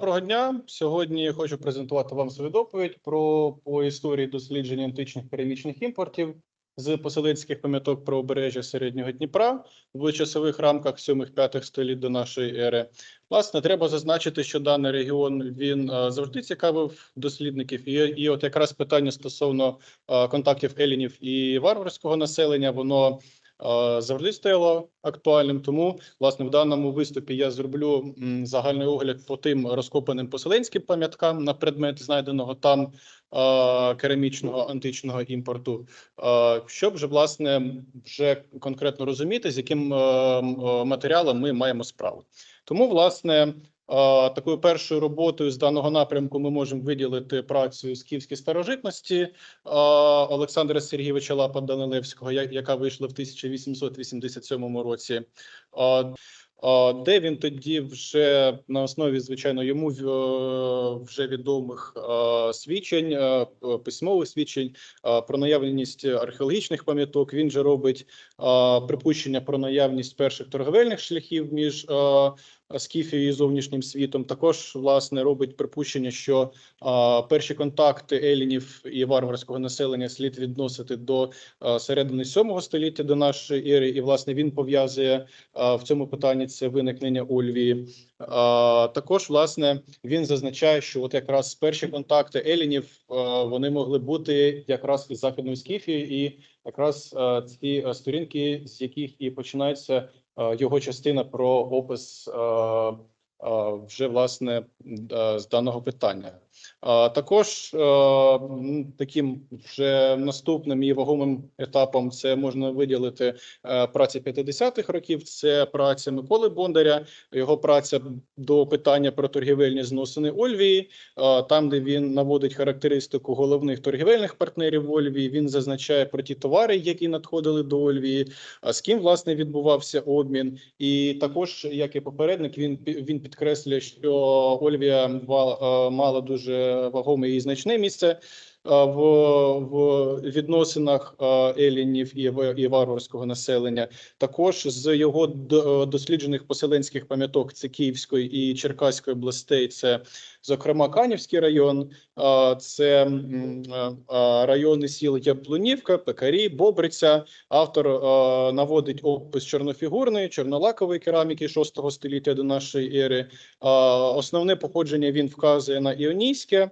Доброго дня. Сьогодні я хочу презентувати вам свою доповідь про по історії дослідження античних керамічних імпортів з поселенських пам'яток правобережжя середнього Дніпра в часових рамках 7-5 століть до нашої ери. Власне, треба зазначити, що даний регіон він е, завжди цікавив дослідників, і, і от якраз питання стосовно е, контактів елінів і варварського населення, воно завжди стояло актуальним. Тому, власне, в даному виступі я зроблю загальний огляд по тим розкопаним поселенським пам'яткам на предмет знайденого там керамічного античного імпорту, щоб вже власне вже конкретно розуміти, з яким е, м, е, матеріалом ми маємо справу. Тому, власне, такою першою роботою з даного напрямку ми можемо виділити працю скіфські старожитності е, Олександра Сергійовича Лапа Данилевського, яка вийшла в 1887 році. Де він тоді вже на основі, звичайно, йому е, вже відомих свідчень, письмових свідчень про наявність археологічних пам'яток. Він же робить припущення про наявність перших торговельних шляхів між Скіфією і зовнішнім світом. Також власне робить припущення, що е, перші контакти елінів і варварського населення слід відносити до е, середини 7 століття до нашої ери, і власне він пов'язує в цьому питанні це виникнення Ольвії. Е, Також власне він зазначає, що от якраз перші контакти елінів е, вони могли бути якраз із західної скіфії, і якраз е, ці е, сторінки, з яких і починається його частина про опис е, е, вже власне з даного питання. Також таким вже наступним і вагомим етапом це можна виділити е, праця 50-х років. Це праця Миколи Бондаря, його праця до питання про торгівельні зносини Ольвії. Там, де він наводить характеристику головних торгівельних партнерів Ольвії, він зазначає про ті товари, які надходили до Ольвії, з ким власне відбувався обмін. І також, як і попередник, він він підкреслює, що Ольвія е, мала дуже вагоме і значне місце е, в, в відносинах е, елінів і, і варварського населення. Також з його досліджених поселенських пам'яток це Київської і Черкаської областей. Це зокрема Канівський район, це райони сіл Яблунівка, Пекарі, Бобриця. Автор наводить опис чорнофігурної, чорнолакової кераміки 6 століття до нашої ери. Основне походження він вказує на іонійське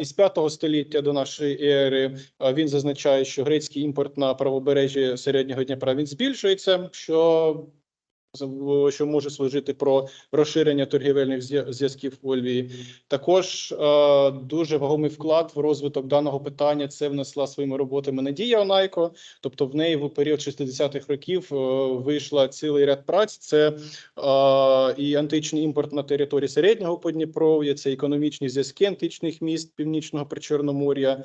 із 5 століття до нашої ери. Він зазначає, що грецький імпорт на правобережжі середнього Дніпра він збільшується, що що може служити про розширення торгівельних зв'язків в Ольвії. Також е, дуже вагомий вклад в розвиток даного питання це внесла своїми роботами Надія Онайко. Тобто в неї в період 60-х років е, вийшла цілий ряд праць. Це е, і античний імпорт на території середнього Подніпров'я, це економічні зв'язки античних міст північного причорномор'я, е,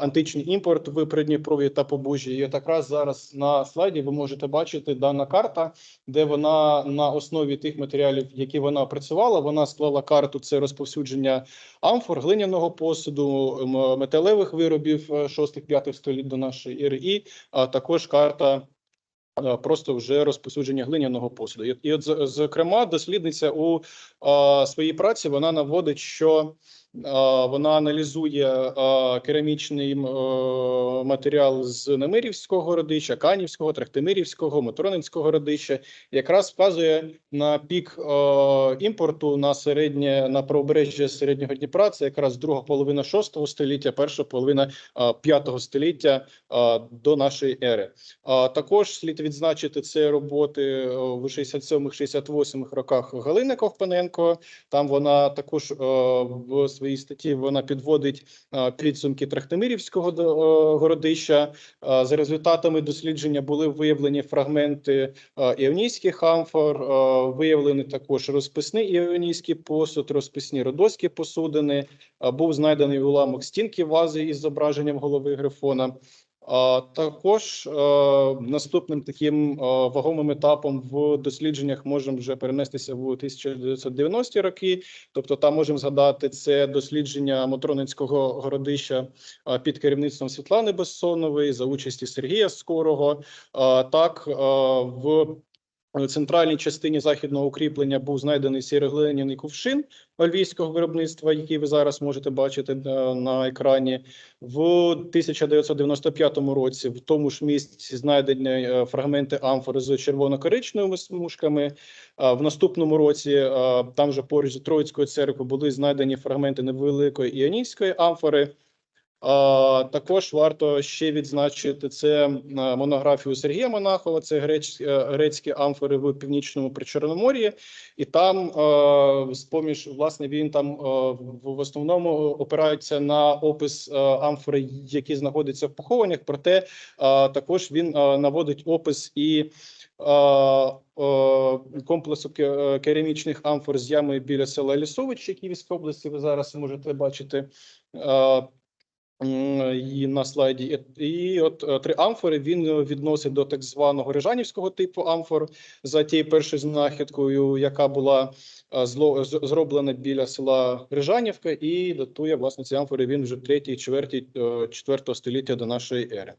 античний імпорт в Придніпров'ї та Побужжі. І от якраз зараз на слайді ви можете бачити дана карта, де вона на основі тих матеріалів, які вона опрацювала, вона склала карту це розповсюдження амфор, глиняного посуду, металевих виробів 6-5 століть до нашої ери, і а, також карта. е, Просто вже розповсюдження глиняного посуду. І, от зокрема, дослідниця у а, своїй праці вона наводить, що вона аналізує керамічний е, матеріал з Немирівського родища, Канівського, Трахтимирівського, Матронинського родища, якраз вказує на пік імпорту на середнє на правобережжя середнього Дніпра. Це якраз друга половина шостого століття, перша половина п'ятого століття до нашої ери. Також слід відзначити це роботи в 67-68 роках Галини Ковпаненко. Там вона також в своїй статті вона підводить е, підсумки Трахтимирівського е, городища. Е, За результатами дослідження були виявлені фрагменти е, іонійських амфор, виявлені виявлений також розписний іонійський посуд, розписні родоські посудини. Е, Був знайдений уламок стінки вази із зображенням голови грифона. Також е, наступним таким е, вагомим етапом в дослідженнях можемо вже перенестися в 1990-ті роки. Тобто, там можемо згадати це дослідження Мотроницького городища е, під керівництвом Світлани Бессонової за участі Сергія Скорого. Так, в центральній частині західного укріплення був знайдений сіроглиняний кувшин львівського виробництва, який ви зараз можете бачити е, на екрані. В 1995 році в тому ж місці знайдені е, фрагменти амфори з червоно-коричневими смужками. В наступному році е, там же поруч з Троїцькою церквою були знайдені фрагменти невеликої іонійської амфори. А, також варто ще відзначити це е, монографію Сергія Монахова. Це греч, е, грецькі амфори в північному Причорномор'ї, і там е, з поміж власне він там в, основному опирається на опис амфори, які знаходяться в похованнях. Проте також він наводить опис і комплексу керамічних амфор з ями біля села Лісович, які в області ви зараз можете бачити. І на слайді, І- от е, три амфори він е, відносить до так званого рижанівського типу амфор за тією першою знахідкою, яка була е, зло зроблена біля села Рижанівка, і датує власне ці амфори. Він вже третій, четвертій, е, четвертого століття до нашої ери.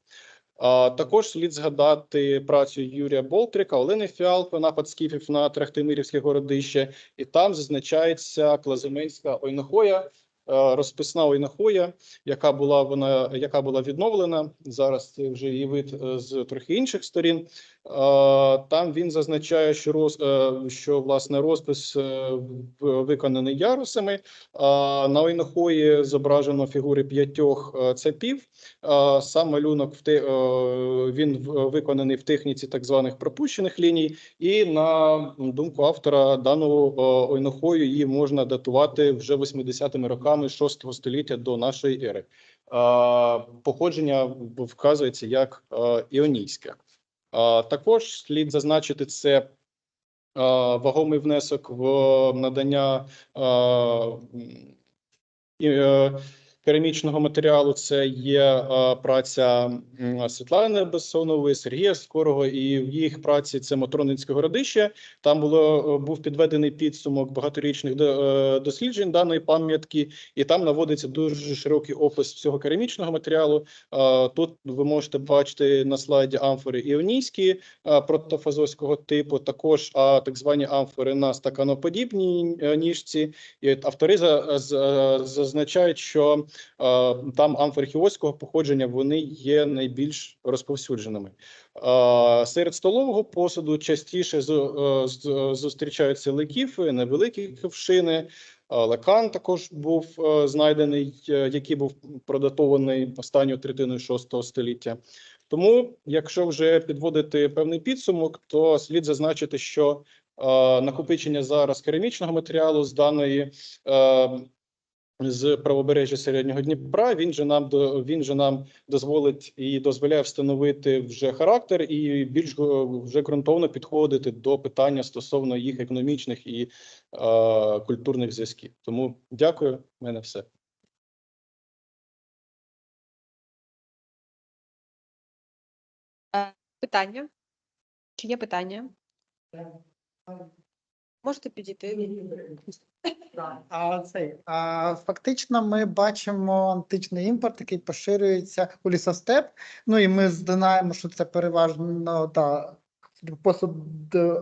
А також слід згадати працю Юрія Болтрика, Олени Фіалко, напад скіфів на Трахтимирівське городище, і там зазначається клазименська ойнохоя, розписна ойнохоя, яка була вона, яка була відновлена. Зараз це вже її вид е, з трохи інших сторін. Е, Там він зазначає, що роз, е, що власне розпис е, виконаний ярусами. А На ойнохої зображено фігури п'ятьох е, цепів. Сам малюнок в те, е, він виконаний в техніці так званих пропущених ліній, і на думку автора даного е, ойнохою її можна датувати вже 80-ми роками 6 століття до нашої ери. Походження вказується як е, іонійське. А, Також слід зазначити це е, вагомий внесок в надання е, е, керамічного матеріалу. Це є е, праця Світлани Бессонової, Сергія Скорого, і в їх праці це Матроницьке городище. Там було е, був підведений підсумок багаторічних е, досліджень даної пам'ятки, і там наводиться дуже широкий опис всього керамічного матеріалу. Тут ви можете бачити на слайді амфори іонійські протофазовського типу, також так звані амфори на стаканоподібній ніжці. І автори за- за- зазначають, що там амфархіоського походження вони є найбільш розповсюдженими. Е, Серед столового посуду частіше е, зустрічаються лекіфи, невеликі ковшини. Е, Лекан також був е, знайдений, е, який був продатований останньою третиною шостого століття. Тому, якщо вже підводити певний підсумок, то слід зазначити, що е, накопичення зараз керамічного матеріалу з даної е, з правобережжя середнього Дніпра. Він же нам до він же нам дозволить і дозволяє встановити вже характер і більш вже ґрунтовно підходити до питання стосовно їх економічних і е, культурних зв'язків. Тому дякую. В мене все. Питання? Чи є питання? Можете підійти? А цей а, фактично ми бачимо античний імпорт, який поширюється у лісостеп. Ну і ми знаємо, що це переважно та посуд е,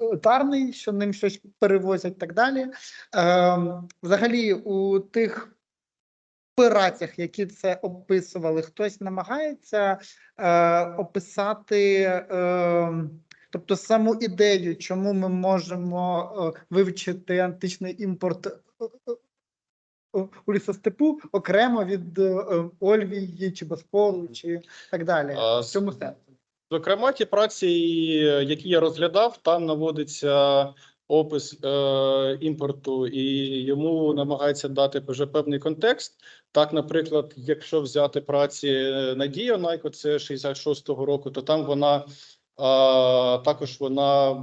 е, тарний, що ним щось перевозять і так далі. Ем, взагалі, у тих операціях, які це описували, хтось намагається е, описати. Е, Тобто саму ідею, чому ми можемо е, вивчити античний імпорт е, е, у лісостепу окремо від Ольвії чи Босполу, чи так далі. В цьому сенсі. Зокрема, ті праці, які я розглядав, там наводиться опис е, імпорту, і йому намагається дати вже певний контекст. Так, наприклад, якщо взяти праці Надія Найко, це 66-го року, то там вона. А, також вона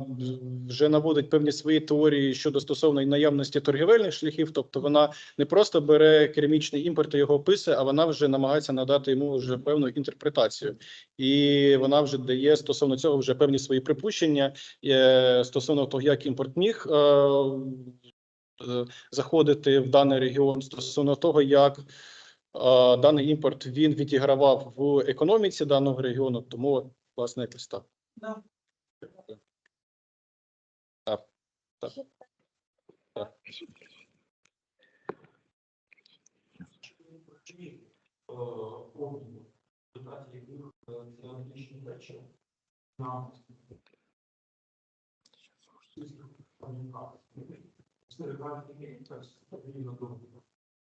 вже наводить певні свої теорії щодо стосовно наявності торгівельних шляхів. Тобто вона не просто бере керамічний імпорт і його описує, а вона вже намагається надати йому вже певну інтерпретацію, і вона вже дає стосовно цього вже певні свої припущення е, стосовно того, як імпорт міг е, заходити в даний регіон, стосовно того, як. е, Даний імпорт він відігравав в економіці даного регіону, тому власне якось так. Так. Так.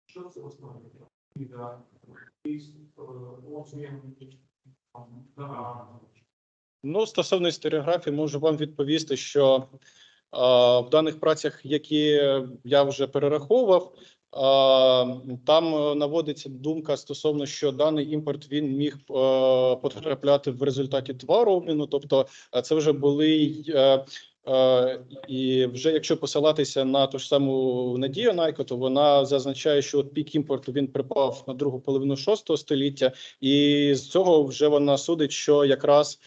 Що це основне? Ну, стосовно історіографії, можу вам відповісти, що е, в даних працях, які я вже перераховував, е, там наводиться думка стосовно, що даний імпорт він міг е, потрапляти в результаті товару обміну. Тобто, е, це вже були е, і вже якщо посилатися на ту ж саму Надію Найко, то вона зазначає, що от пік імпорту він припав на другу половину шостого століття, і з цього вже вона судить, що якраз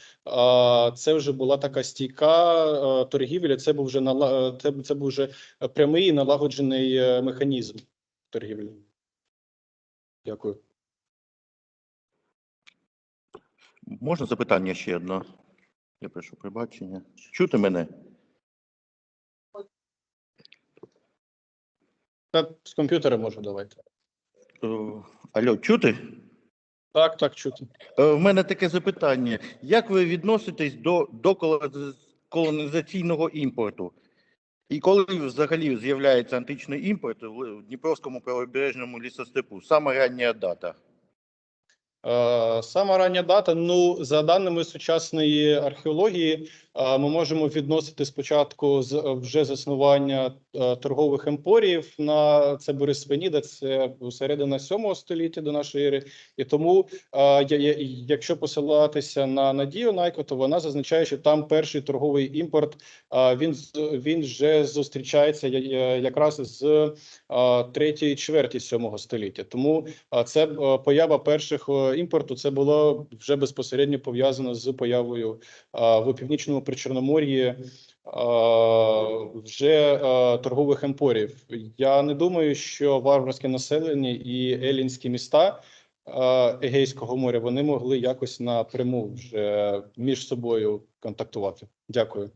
це вже була така стійка е, торгівля. Це був вже е, це, це був вже прямий налагоджений е, механізм торгівлі. Дякую. Можна запитання ще одне? Я прошу пробачення. Чути мене? Та з комп'ютера можу давайте. Е, Алло, чути? Так, так, чути. Е, В мене таке запитання. Як ви відноситесь до, до колонізаційного імпорту? І коли взагалі з'являється античний імпорт в Дніпровському правобережному лісостепу? Саме рання дата. Е, Сама рання дата. Ну, за даними сучасної археології, ми можемо відносити спочатку з е, вже заснування е, торгових емпоріїв на це Борисфеніда, це середина 7 століття до нашої ери. І тому, якщо посилатися на Надію Найко, то вона зазначає, що там перший торговий імпорт він він вже зустрічається якраз з третьої чверті 7 століття. Тому це е, поява перших імпорту. Це було вже безпосередньо пов'язано з появою в північному причорномор'ї а, вже е, торгових емпорів. Я не думаю, що варварське населення і елінські міста е, Егейського моря вони могли якось напряму вже між собою контактувати. Дякую.